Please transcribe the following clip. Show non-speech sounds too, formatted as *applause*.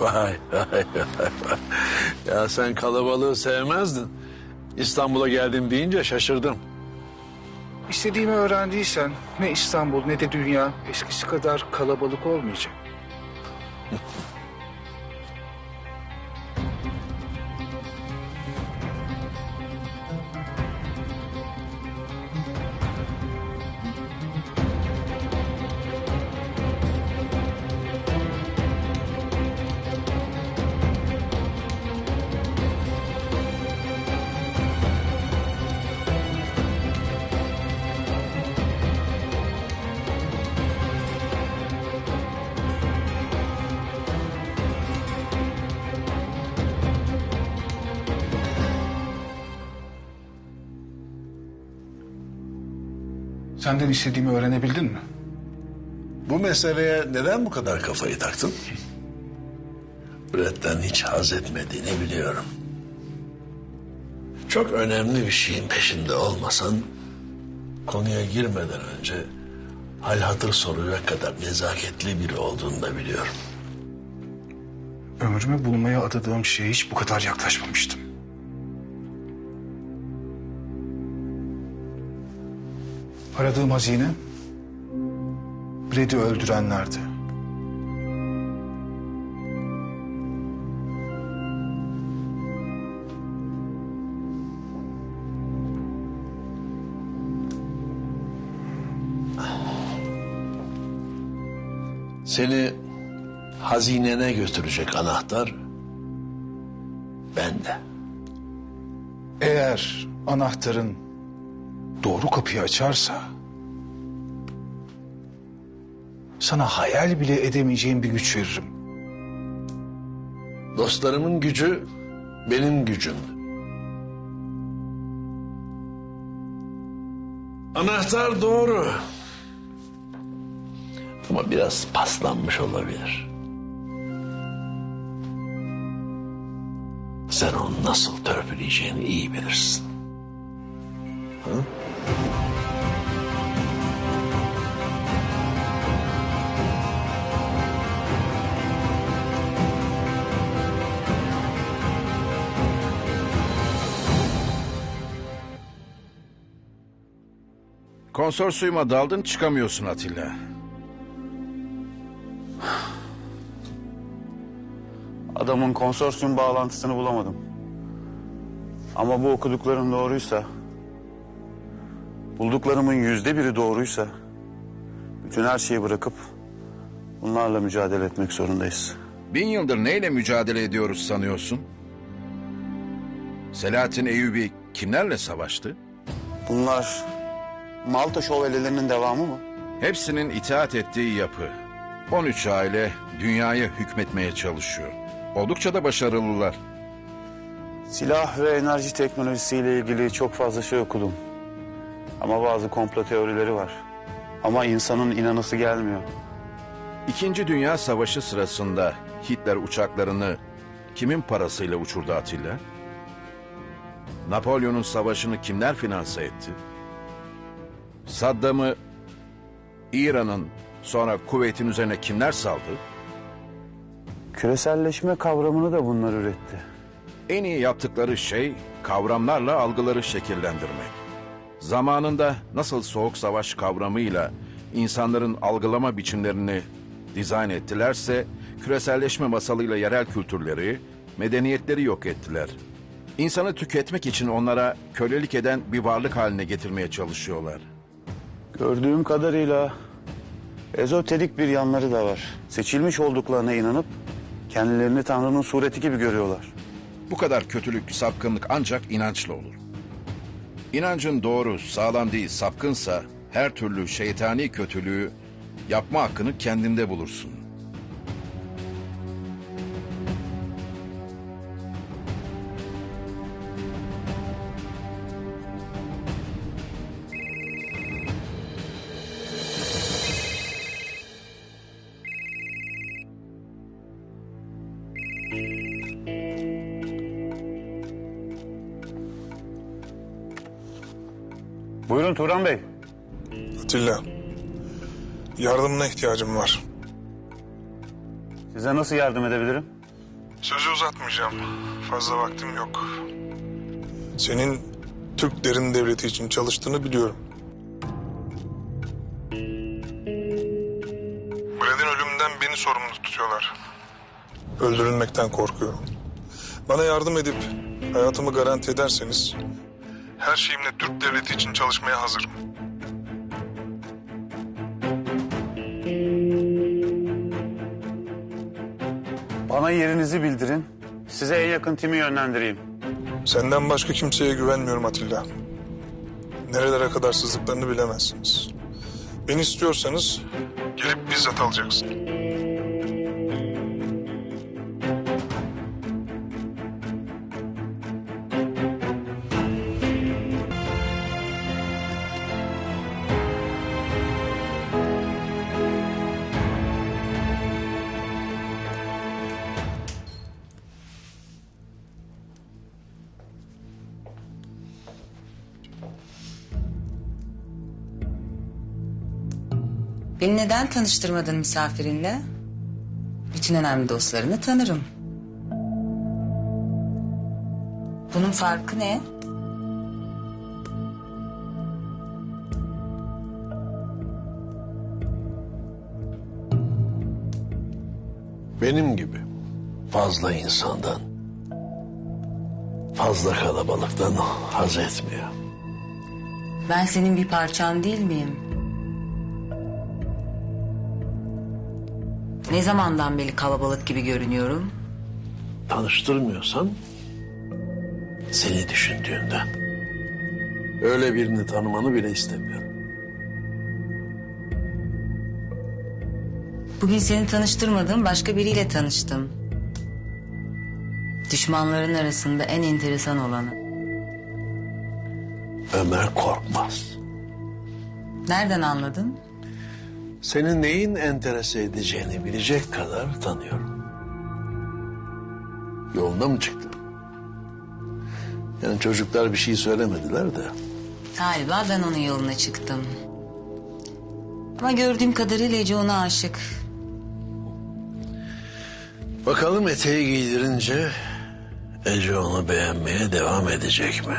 Vay vay vay. Ya sen kalabalığı sevmezdin. İstanbul'a geldim deyince şaşırdım. İstediğimi öğrendiysen ne İstanbul ne de dünya eskisi kadar kalabalık olmayacak. *laughs* Senden istediğimi öğrenebildin mi? Bu meseleye neden bu kadar kafayı taktın? Brett'ten hiç haz etmediğini biliyorum. Çok önemli bir şeyin peşinde olmasan... ...konuya girmeden önce... ...hal hatır soracak kadar nezaketli biri olduğunu da biliyorum. Ömrümü bulmaya adadığım şeye hiç bu kadar yaklaşmamıştım. Aradığım hazine Brad'i öldürenlerdi. Seni hazinene götürecek anahtar bende. Eğer anahtarın doğru kapıyı açarsa... ...sana hayal bile edemeyeceğim bir güç veririm. Dostlarımın gücü benim gücüm. Anahtar doğru. Ama biraz paslanmış olabilir. Sen onu nasıl törpüleyeceğini iyi bilirsin. Konsorsiyuma daldın çıkamıyorsun Atilla. Adamın konsorsiyum bağlantısını bulamadım. Ama bu okuduklarım doğruysa... ...bulduklarımın yüzde biri doğruysa... ...bütün her şeyi bırakıp... ...bunlarla mücadele etmek zorundayız. Bin yıldır neyle mücadele ediyoruz sanıyorsun? Selahattin Eyyubi kimlerle savaştı? Bunlar... Malta şövalyelerinin devamı mı? Hepsinin itaat ettiği yapı. 13 aile dünyaya hükmetmeye çalışıyor. Oldukça da başarılılar. Silah ve enerji teknolojisiyle ilgili çok fazla şey okudum. Ama bazı komplo teorileri var. Ama insanın inanası gelmiyor. İkinci Dünya Savaşı sırasında Hitler uçaklarını kimin parasıyla uçurdu Atilla? Napolyon'un savaşını kimler finanse etti? Saddam'ı İran'ın sonra Kuveyt'in üzerine kimler saldı? Küreselleşme kavramını da bunlar üretti. En iyi yaptıkları şey kavramlarla algıları şekillendirmek. Zamanında nasıl soğuk savaş kavramıyla insanların algılama biçimlerini dizayn ettilerse küreselleşme masalıyla yerel kültürleri, medeniyetleri yok ettiler. İnsanı tüketmek için onlara kölelik eden bir varlık haline getirmeye çalışıyorlar. Gördüğüm kadarıyla ezoterik bir yanları da var. Seçilmiş olduklarına inanıp kendilerini Tanrı'nın sureti gibi görüyorlar. Bu kadar kötülük, sapkınlık ancak inançla olur. İnancın doğru, sağlam değil, sapkınsa her türlü şeytani kötülüğü yapma hakkını kendinde bulursun. Buyurun Turan Bey. Atilla, yardımına ihtiyacım var. Size nasıl yardım edebilirim? Sözü uzatmayacağım. Fazla vaktim yok. Senin Türk Derin Devleti için çalıştığını biliyorum. Brad'in ölümünden beni sorumlu tutuyorlar. Öldürülmekten korkuyorum. Bana yardım edip hayatımı garanti ederseniz... ...her şeyimle Türk Devleti için çalışmaya hazırım. Bana yerinizi bildirin. Size en yakın timi yönlendireyim. Senden başka kimseye güvenmiyorum Atilla. Nerelere kadar sızdıklarını bilemezsiniz. Beni istiyorsanız gelip bizzat alacaksın. Beni neden tanıştırmadın misafirinle? Bütün önemli dostlarını tanırım. Bunun farkı ne? Benim gibi fazla insandan, fazla kalabalıktan haz etmiyor. Ben senin bir parçan değil miyim? Ne zamandan beri kalabalık gibi görünüyorum? Tanıştırmıyorsan seni düşündüğünden. Öyle birini tanımanı bile istemiyorum. Bugün seni tanıştırmadığım başka biriyle tanıştım. Düşmanların arasında en enteresan olanı. Ömer Korkmaz. Nereden anladın? Senin neyin enterese edeceğini bilecek kadar tanıyorum. Yolunda mı çıktın? Yani çocuklar bir şey söylemediler de. Galiba ben onun yoluna çıktım. Ama gördüğüm kadarıyla Ece ona aşık. Bakalım eteği giydirince Ece onu beğenmeye devam edecek mi?